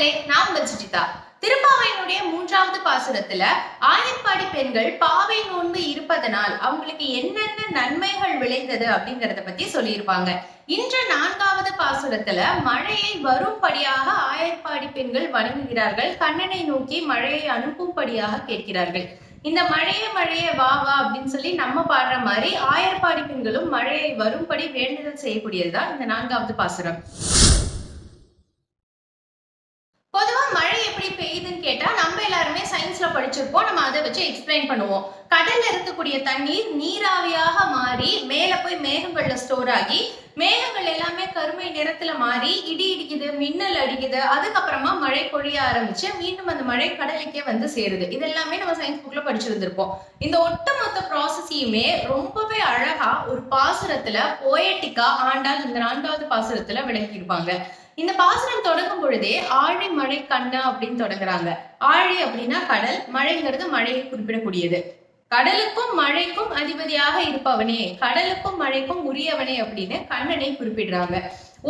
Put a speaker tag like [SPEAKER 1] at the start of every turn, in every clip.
[SPEAKER 1] மக்களே நான் உங்கள் சுஜிதா. திருப்பாவையினுடைய மூன்றாவது பாசுரத்துல ஆயப்பாடி பெண்கள் பாவை நோன்பு இருப்பதனால் அவங்களுக்கு என்னென்ன நன்மைகள் விளைந்தது அப்படிங்கறத பத்தி சொல்லியிருப்பாங்க. இன்று நான்காவது பாசுரத்துல மழையை வரும்படியாக ஆயர்பாடி பெண்கள் வணங்குகிறார்கள். கண்ணனை நோக்கி மழையை அனுப்பும்படியாக கேட்கிறார்கள். இந்த மழையே மழையே வா வா அப்படின்னு சொல்லி நம்ம பாடுற மாதிரி ஆயர்பாடி பெண்களும் மழையை வரும்படி வேண்டுதல் செய்யக்கூடியதுதான் இந்த நான்காவது பாசுரம் பொதுவா மழை எப்படி பெய்யுதுன்னு கேட்டா நம்ம எல்லாருமே படிச்சிருப்போம். நம்ம அதை வச்சு எக்ஸ்பிளைன் பண்ணுவோம். கடல்ல இருக்கக்கூடிய தண்ணீர் நீராவியாக மாறி மேல போய் மேகங்கள்ல ஸ்டோர் ஆகி மேகங்கள் எல்லாமே கருமை நிறத்துல மாறி இடி இடிக்குது மின்னல் அடிக்குது. அதுக்கப்புறமா மழை பொழிய ஆரம்பிச்சு மீண்டும் அந்த மழை கடலுக்கே வந்து சேருது. இது எல்லாமே நம்ம சயின்ஸ் புக்ல படிச்சிருந்திருப்போம். இந்த ஒட்டுமொத்த ப்ராசஸையுமே ரொம்பவே அழகா ஒரு பாசுரத்துல போயட்டிக்கா ஆண்டாள் இந்த நான்காவது பாசுரத்துல விளக்கியிருப்பாங்க. இந்த பாசுரம் தொடங்கும் பொழுதே ஆழி மழை கண்ணா அப்படின்னு தொடங்குறாங்க. ஆழி அப்படின்னா கடல் மழைங்கிறது மழையை குறிப்பிடக்கூடியது. கடலுக்கும் மழைக்கும் அதிபதியாக இருப்பவனே கடலுக்கும் மழைக்கும் உரியவனே அப்படின்னு கண்ணனை குறிப்பிடுறாங்க.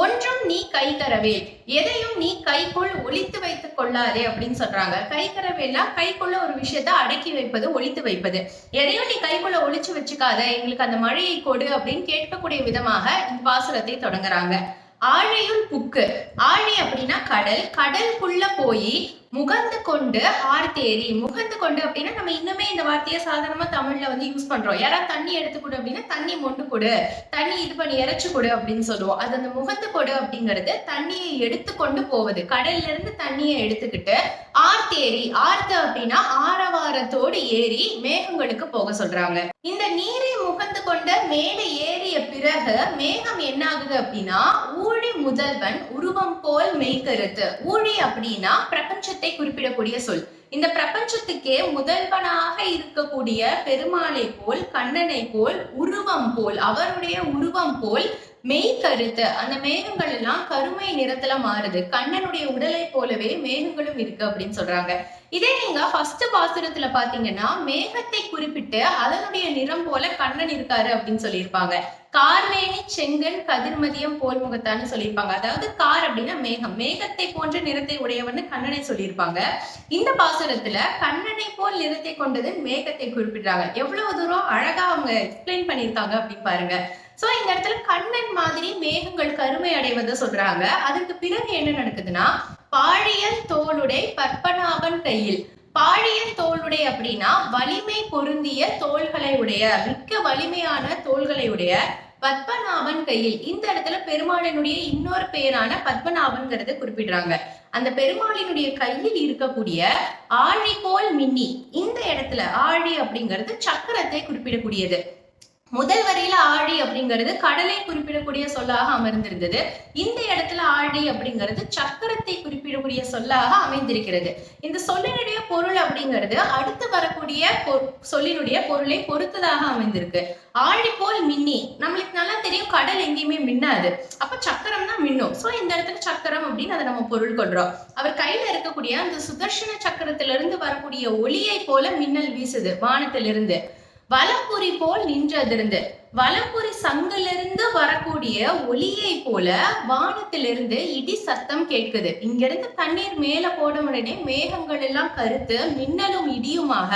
[SPEAKER 1] ஒன்றும் நீ கை கரவேல் எதையும் நீ கைக்குள் ஒழித்து வைத்துக் கொள்ளாதே அப்படின்னு சொல்றாங்க. கை கரவேல்னா கைக்குள்ள ஒரு விஷயத்த அடக்கி வைப்பது ஒழித்து வைப்பது. எதையும் நீ கைக்குள்ள ஒழிச்சு வச்சுக்காத எங்களுக்கு அந்த மழையை கொடு அப்படின்னு கேட்கக்கூடிய விதமாக இந்த பாசுரத்தை தொடங்குறாங்க. ஆழியுள் புக்கு. ஆழி அப்படின்னா கடல். கடலுக்குள்ள போய் முகந்து கொண்டு ஆர்த்தேரி முகந்து கொண்டு அப்படின்னா நம்ம இன்னுமே இந்த வார்த்தையை சாதாரணமா தமிழ்ல வந்து யூஸ் பண்றோம். யாராவது தண்ணி எடுத்து கொடு அப்படின்னா தண்ணி மொண்டு கொடு. தண்ணி இது பண்ணி இறைச்சு கொடு அப்படின்னு சொல்லுவோம். அது அந்த முகந்து கொடு அப்படிங்கிறது தண்ணியை எடுத்து கொண்டு போவது. கடல்ல இருந்து தண்ணியை எடுத்துக்கிட்டு ஆர்த்தேரி ஆர்த்து அப்படின்னா ஆரவாரத்தோடு ஏறி மேகங்களுக்கு போக சொல்றாங்க. இந்த நீரை முகந்து கொண்ட மேலே ஏறிய பிறகு மேகம் என்ன ஆகுது அப்படின்னா ஊழி முதல்வன் உருவம் போல் மெய்கருத்து. ஊழி அப்படின்னா பிரபஞ்சத்தை குறிப்பிடக்கூடிய சொல். இந்த பிரபஞ்சத்துக்கே முதல்வனாக இருக்கக்கூடிய பெருமாளை போல் கண்ணனை போல் உருவம் போல் அவருடைய உருவம் போல் மெய் கருத்து அந்த மேகங்கள் எல்லாம் கருமை நிறத்துல மாறுது. கண்ணனுடைய உடலை போலவே மேகங்களும் இருக்கு அப்படின்னு சொல்றாங்க. இதே நீங்க ஃபர்ஸ்ட் பாசுரத்துல பாத்தீங்கன்னா மேகத்தை குறிப்பிட்டு அதனுடைய நிறம் போல கண்ணன் இருக்காரு அப்படின்னு சொல்லியிருப்பாங்க. கார்மேனி செங்கன் கதிர்மதியம் போல் முகத்தான்னு சொல்லியிருப்பாங்க. அதாவது கார் அப்படின்னா மேகம். மேகத்தை போன்ற நிறத்தை உடையவன்னு கண்ணனை சொல்லியிருப்பாங்க. இந்த பாசுரத்துல கண்ணனை போல் நிறத்தை கொண்டது மேகத்தை குறிப்பிடுறாங்க. எவ்வளவு தூரம் அழகா அவங்க எக்ஸ்பிளைன் பண்ணியிருக்காங்க அப்படின்னு பாருங்க. சோ இந்த இடத்துல கண்ணன் மாதிரி மேகங்கள் கருமை அடைவதை சொல்றாங்க. அதுக்கு பிறகு என்ன நடக்குதுன்னா பாழியல் தோளுடை பற்பனாபன் கையில். பாழியல் தோளுடை அப்படின்னா வலிமை பொருந்திய தோள்களை உடைய மிக்க வலிமையான தோள்களை உடைய பத்மநாபன் கையில். இந்த இடத்துல பெருமாளினுடைய இன்னொரு பெயரான பத்மநாபன்கிறத குறிப்பிடுறாங்க. அந்த பெருமாளினுடைய கையில் இருக்கக்கூடிய ஆழி போல் மின்னி. இந்த இடத்துல ஆழி அப்படிங்கிறது சக்கரத்தை குறிப்பிடக்கூடியது. முதல் வரியில ஆழி அப்படிங்கிறது கடலை குறிப்பிடக்கூடிய சொல்லாக அமர்ந்திருந்தது. இந்த இடத்துல ஆழி அப்படிங்கிறது சக்கரத்தை குறிப்பிடக்கூடிய சொல்லாக அமைந்திருக்கிறது. இந்த சொல்லினுடைய பொருள் அப்படிங்கிறது அடுத்து வரக்கூடிய சொல்லினுடைய பொருளை பொறுத்ததாக அமைந்திருக்கு. ஆழி போல் மின்னி. நம்மளுக்கு நல்லா தெரியும் கடல் எங்கேயுமே மின்னாது. அப்ப சக்கரம் தான் மின்னும். சோ இந்த இடத்துல சக்கரம் அப்படின்னு அதை நம்ம பொருள் கொள்றோம். அவர் கையில இருக்கக்கூடிய அந்த சுதர்ஷன சக்கரத்திலிருந்து வரக்கூடிய ஒளியை போல மின்னல் வீசுது வானத்திலிருந்து. வலம்புரி போல் நின்றதிருந்து வலம்புரி சங்கிலிருந்து வரக்கூடிய ஒளியை போல வானத்திலிருந்து இடி சத்தம் கேட்குது. இங்கிருந்து தண்ணீர் மேல போட உடனே மேகங்கள் எல்லாம் கருத்து மின்னலும் இடியுமாக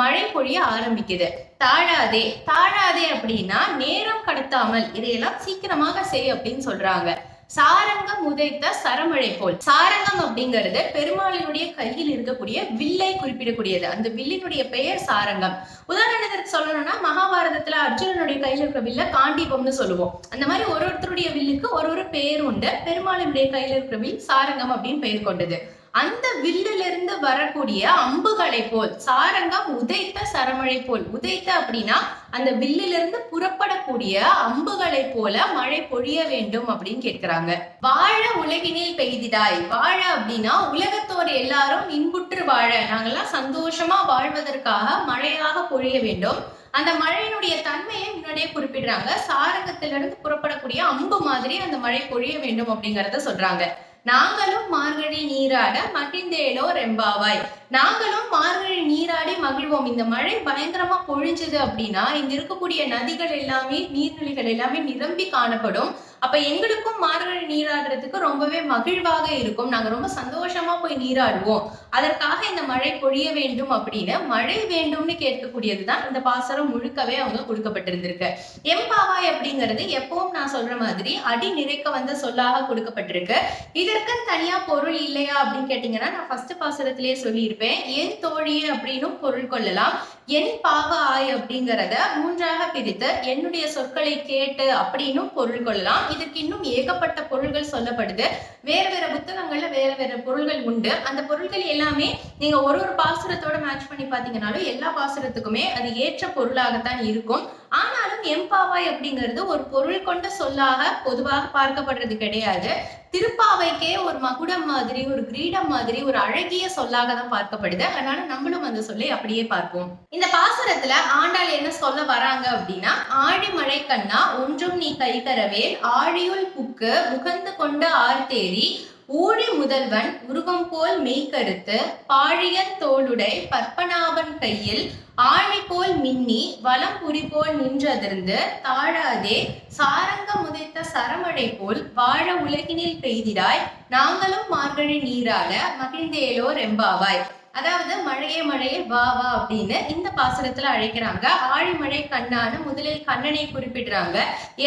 [SPEAKER 1] மழை பொழிய ஆரம்பிக்குது. தாழாதே தாழாதே அப்படின்னா நேரம் கடத்தாமல் இதையெல்லாம் சீக்கிரமாக செய் அப்படின்னு சொல்றாங்க. சாரங்கம் உதைத்த சரமழை போல். சாரங்கம் அப்படிங்கிறது பெருமாளினுடைய கையில் இருக்கக்கூடிய வில்லை குறிப்பிடக்கூடியது. அந்த வில்லினுடைய பெயர் சாரங்கம். உதாரணத்திற்கு சொல்லணும்னா மகாபாரதத்துல அர்ஜுனனுடைய கையில் இருக்கிற வில்ல காண்டிபம்னு சொல்லுவோம். அந்த மாதிரி ஒரு ஒருத்தருடைய வில்லுக்கு ஒரு ஒரு பெயர் உண்டு. பெருமாளினுடைய கையில் இருக்கிற வில் சாரங்கம் அப்படின்னு பெயர் கொண்டது. அந்த வில்லிலிருந்து வரக்கூடிய அம்புகளை போல் சாரங்கம் உதைத்த சரமழை போல் உதைத்த அப்படின்னா அந்த வில்லிலிருந்து புறப்படக்கூடிய அம்புகளை போல மழை பொழிய வேண்டும் அப்படின்னு கேட்கிறாங்க. வாழ உலகினில் பெய்திடாய். வாழ அப்படின்னா உலகத்தோர் எல்லாரும் இன்புற்று வாழ. நாங்கெல்லாம் சந்தோஷமா வாழ்வதற்காக மழையாக பொழிய வேண்டும். அந்த மழையினுடைய தன்மையை முன்னாடியே குறிப்பிடுறாங்க. சாரங்கத்திலிருந்து புறப்படக்கூடிய அம்பு மாதிரி அந்த மழை பொழிய வேண்டும் அப்படிங்கறத சொல்றாங்க. நாங்களும் மார்கழி நீராட மகிழ்ந்தேலோ ரெம்பாவாய். நாங்களும் மார்கழி நீராடி மகிழ்வோம். இந்த மழை பயங்கரமா பொழிஞ்சது அப்படின்னா இங்க இருக்கக்கூடிய நதிகள் எல்லாமே நீர்நிலைகள் எல்லாமே நிரம்பி காணப்படும். அப்ப எங்களுக்கும் மார்கழி நீராடுறதுக்கு ரொம்பவே மகிழ்வாக இருக்கும். நாங்க ரொம்ப சந்தோஷமா போய் நீராடுவோம். அதற்காக இந்த மழை பொழிய வேண்டும் அப்படின்னு மழை வேண்டும்னு கேட்கக்கூடியதுதான் இந்த பாசரம் முழுக்கவே அவங்க கொடுக்கப்பட்டிருந்திருக்கு. எம்பாவாய் அப்படிங்கிறது எப்பவும் நான் சொல்ற மாதிரி அடி நிறைக்க வந்த சொல்லாக கொடுக்கப்பட்டிருக்கு. இதற்கு தனியா பொருள் இல்லையா அப்படின்னு கேட்டீங்கன்னா நான் ஃபர்ஸ்ட் பாசரத்திலேயே சொல்லியிருப்பேன். என் தோழியே அப்படின்னும் பொருள் கொள்ளலாம். என் பாவ ஆய் அப்படிங்கிறத மூன்றாக பிரித்து என்னுடைய சொற்களை கேட்டு அப்படின்னும் பொருள் கொள்ளலாம். இதற்கு இன்னும் ஏகப்பட்ட பொருள்கள் சொல்லப்படுது. வேற வேற புத்தகங்கள்ல வேற வேற பொருள்கள் உண்டு. அந்த பொருள்கள் எல்லாமே நீங்க ஒரு ஒரு பாசுரத்தோட மேட்ச் பண்ணி பாத்தீங்கன்னாலும் எல்லா பாசுரத்துக்குமே அது ஏற்ற பொருளாகத்தான் இருக்கும். ஆனாலும் எம்பாவாய் அப்படிங்கிறது ஒரு பொருள் கொண்ட சொல்லாக பொதுவாக பார்க்கப்படுறது கிடையாது. திருப்பாவைக்கே ஒரு மகுடம் மாதிரி ஒரு கிரீடம் மாதிரி ஒரு அழகிய சொல்லாக தான் பார்க்கப்படுது. அதனால நம்மளும் அந்த சொல்லை அப்படியே பார்ப்போம். இந்த பாசுரத்துல ஆண்டாள் என்ன சொல்ல வராங்க அப்படின்னா ஆழிமழை கண்ணா ஒன்றும் நீ கைகரவேல் ஆழியுள் புக்கு முகந்து கொண்ட ஆர்தேரி ஊழி முதல்வன் உருவம் போல் மெய்கருத்து பாழியன் தோளுடை பற்பனாபன் கையில் ஆழி போல் மின்னி வலம் புரி போல் நின்றதிர்ந்து தாழாதே சாரங்க முதைத்த சரமழை போல் வாழ உலகினில் பெய்திடாய் நாங்களும் மார்கழி நீராட மகிழ்ந்தேலோ ரெம்பாவாய். அதாவது மழையே மழையே வா வா அப்படின்னு இந்த பாசுரத்துல அழைக்கிறாங்க. ஆழிமழை கண்ணான முதலில் கண்ணனை குறிப்பிடுறாங்க.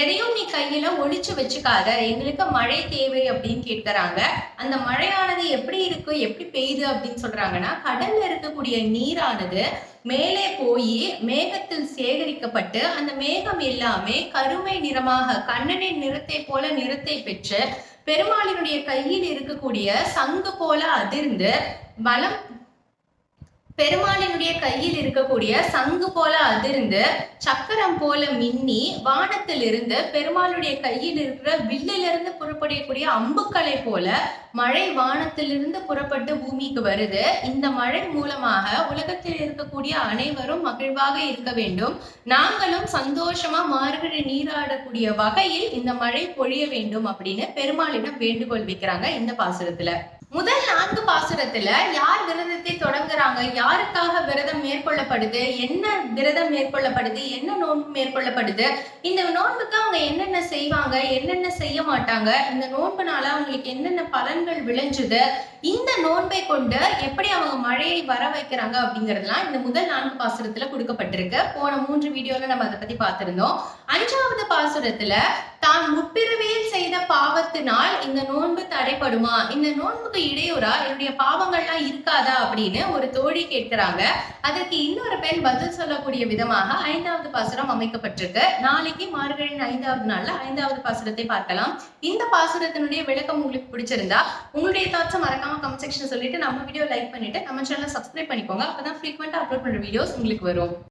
[SPEAKER 1] எதையும் நீ கையில ஒழிச்சு வச்சுக்காத. எங்களுக்கு மழை தேவை அப்படின்னு கேட்கிறாங்க. அந்த மழையானது எப்படி இருக்கு எப்படி பெய்யுது அப்படின்னு சொல்றாங்கன்னா கடல்ல இருக்கக்கூடிய நீரானது மேலே போய் மேகத்தில் சேகரிக்கப்பட்டு அந்த மேகம் எல்லாமே கருமை நிறமாக கண்ணனின் நிறத்தை போல நிறத்தை பெற்று பெருமாளினுடைய கையில் இருக்கக்கூடிய சங்கு போல அதிர்ந்து வலம் பெருமாளினுடைய கையில் இருக்கக்கூடிய சங்கு போல அதிர்ந்து சக்கரம் போல மின்னி வானத்தில் இருந்து பெருமாளுடைய கையில் இருக்கிற வில்லிலிருந்து புறப்படக்கூடிய அம்புக்களை போல மழை வானத்திலிருந்து புறப்பட்டு பூமிக்கு வருது. இந்த மழை மூலமாக உலகத்தில் இருக்கக்கூடிய அனைவரும் மகிழ்வாக இருக்க வேண்டும். நாங்களும் சந்தோஷமா மார்கழி நீராடக்கூடிய வகையில் இந்த மழை பொழிய வேண்டும் அப்படின்னு பெருமாளிடம் வேண்டுகோள் வைக்கிறாங்க இந்த பாசுரத்துல. முதல் நான்கு பாசுரத்துல யார் விரதத்தை தொடங்குறாங்க? யாருக்காக விரதம் மேற்கொள்ளப்படுது? என்ன விரதம் மேற்கொள்ளப்படுது? என்ன நோன்பு மேற்கொள்ளப்படுது? இந்த நோன்புக்கு அவங்க என்னென்ன செய்வாங்க? என்னென்ன செய்ய மாட்டாங்க? இந்த நோன்புனால அவங்களுக்கு என்னென்ன பலன்கள் விளைஞ்சுது? இந்த நோன்பை கொண்டு எப்படி அவங்க மழையை வர வைக்கிறாங்க அப்படிங்கறதெல்லாம் இந்த முதல் நான்கு பாசுரத்துல கொடுக்கப்பட்டிருக்கு. போன மூன்று வீடியோல நம்ம அதை பத்தி பார்த்திருந்தோம். அஞ்சாவது பாசுரத்துல தான் முற்பிறவியில் செய்த பாவத்தினால் இந்த நோன்பு தடைப்படுமா? இந்த நோன்புக்கு இடையூறா? என்னுடைய பாவங்கள்லாம் இருக்காதா? அப்படின்னு ஒரு தோழி கேட்கிறாங்க. அதற்கு இன்னொரு பெண் பதில் சொல்லக்கூடிய விதமாக ஐந்தாவது பாசுரம் அமைக்கப்பட்டிருக்கு. நாளைக்கு மார்கழியின் ஐந்தாவது நாள்ல ஐந்தாவது பாசுரத்தை பார்க்கலாம். இந்த பாசுரத்தினுடைய விளக்கம் உங்களுக்கு பிடிச்சிருந்தா உங்களுடைய தாட்ஸை மறக்காம கமெண்ட் செக்ஷன் சொல்லிட்டு நம்ம வீடியோ லைக் பண்ணிட்டு நம்ம சேனலை சப்ஸ்கிரைப் பண்ணிக்கோங்க. அப்பதான் ஃப்ரீக்வெண்டா அப்லோட் பண்ற வீடியோஸ் உங்களுக்கு வரும்.